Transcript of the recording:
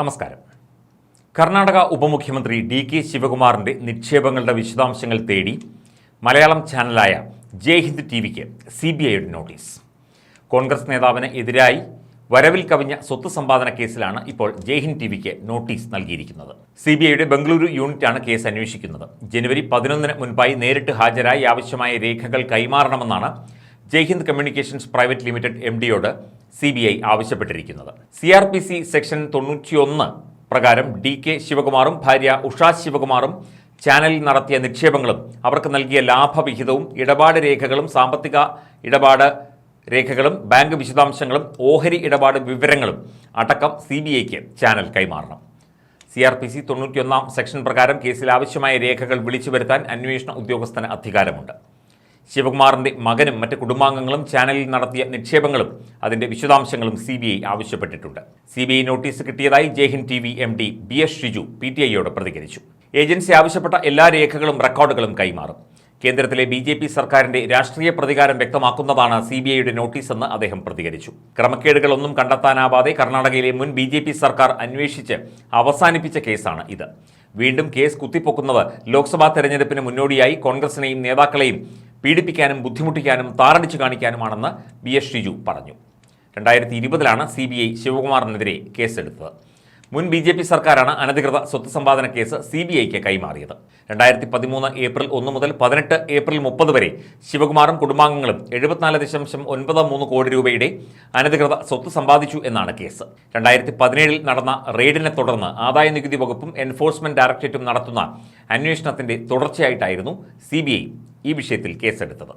നമസ്കാരം. കർണാടക ഉപമുഖ്യമന്ത്രി D K ശിവകുമാറിന്റെ നിക്ഷേപങ്ങളുടെ വിശദാംശങ്ങൾ തേടി മലയാളം ചാനലായ ജയ് ഹിന്ദ് ടി വിക്ക് സി ബി ഐയുടെ നോട്ടീസ്. കോൺഗ്രസ് നേതാവിന് എതിരായി വരവിൽ കവിഞ്ഞ സ്വത്ത് സമ്പാദന കേസിലാണ് ഇപ്പോൾ ജയ് ഹിന്ദ് ടി വിക്ക് നോട്ടീസ് നൽകിയിരിക്കുന്നത്. സി ബി ഐയുടെ ബംഗളൂരു യൂണിറ്റാണ് കേസ് അന്വേഷിക്കുന്നത്. ജനുവരി പതിനൊന്നിന് മുൻപായി നേരിട്ട് ഹാജരായി ആവശ്യമായ രേഖകൾ കൈമാറണമെന്നാണ് Jai Hind communications private limited M ഡിയോട് C B I ആവശ്യപ്പെട്ടിരിക്കുന്നത്. C R P C section തൊണ്ണൂറ്റിയൊന്ന് പ്രകാരം ഡി കെ ശിവകുമാറും ഭാര്യ ഉഷാ ശിവകുമാറും ചാനലിൽ നടത്തിയ നിക്ഷേപങ്ങളും അവർക്ക് നൽകിയ ലാഭവിഹിതവും ഇടപാട് രേഖകളും സാമ്പത്തിക ഇടപാട് രേഖകളും ബാങ്ക് വിശദാംശങ്ങളും ഓഹരി ഇടപാട് വിവരങ്ങളും അടക്കം സി ബി ഐക്ക് ചാനൽ കൈമാറണം. സി ആർ പി സി തൊണ്ണൂറ്റിയൊന്നാം സെക്ഷൻ പ്രകാരം കേസിൽ ആവശ്യമായ രേഖകൾ വിളിച്ചു വരുത്താൻ അന്വേഷണ ഉദ്യോഗസ്ഥന് അധികാരമുണ്ട്. ശിവകുമാറിന്റെ മകനും മറ്റ് കുടുംബാംഗങ്ങളും ചാനലിൽ നടത്തിയ നിക്ഷേപങ്ങളും അതിന്റെ വിശദാംശങ്ങളും സി ബി ഐ ആവശ്യപ്പെട്ടിട്ടുണ്ട്. C B I notice കിട്ടിയതായി Jai Hind T V M D B S Shiju P T ഐയോട് പ്രതികരിച്ചു. ഏജൻസി ആവശ്യപ്പെട്ട എല്ലാ രേഖകളും റെക്കോർഡുകളും കൈമാറും. കേന്ദ്രത്തിലെ ബി ജെ പി സർക്കാരിന്റെ രാഷ്ട്രീയ പ്രതികാരം വ്യക്തമാക്കുന്നതാണ് സി ബി ഐയുടെ നോട്ടീസെന്ന് അദ്ദേഹം പ്രതികരിച്ചു. ക്രമക്കേടുകളൊന്നും കണ്ടെത്താനാവാതെ കർണാടകയിലെ മുൻ ബി ജെ പി സർക്കാർ അന്വേഷിച്ച് അവസാനിപ്പിച്ച കേസാണ് ഇത്. വീണ്ടും കേസ് കുത്തിപ്പൊക്കുന്നത് ലോക്സഭാ തെരഞ്ഞെടുപ്പിന് മുന്നോടിയായി കോൺഗ്രസിനെയും നേതാക്കളെയും പീഡിപ്പിക്കാനും ബുദ്ധിമുട്ടിക്കാനും താറടിച്ചു കാണിക്കാനുമാണെന്ന് ബി എസ് ഷിജു പറഞ്ഞു. രണ്ടായിരത്തി ഇരുപതിലാണ് സി ബി ഐ ശിവകുമാറിനെതിരെ കേസെടുത്തത് മുൻ ബി ജെ പി സർക്കാരാണ് അനധികൃത സ്വത്ത് സമ്പാദന കേസ് സി ബി ഐക്ക് കൈമാറിയത്. രണ്ടായിരത്തി പതിമൂന്ന് ഏപ്രിൽ ഒന്ന് മുതൽ പതിനെട്ട് ഏപ്രിൽ മുപ്പത് വരെ ശിവകുമാറും കുടുംബാംഗങ്ങളും എഴുപത്തിനാല് ദശാംശം ഒൻപത് മൂന്ന് കോടി രൂപയുടെ അനധികൃത സ്വത്ത് സമ്പാദിച്ചു എന്നാണ് കേസ്. രണ്ടായിരത്തി പതിനേഴിൽ നടന്ന റെയ്ഡിനെ തുടർന്ന് ആദായ നികുതി വകുപ്പും എൻഫോഴ്സ്മെന്റ് ഡയറക്ടറേറ്റും നടത്തുന്ന അന്വേഷണത്തിന്റെ തുടർച്ചയായിട്ടായിരുന്നു സി ഈ വിഷയത്തിൽ കേസെടുത്തത്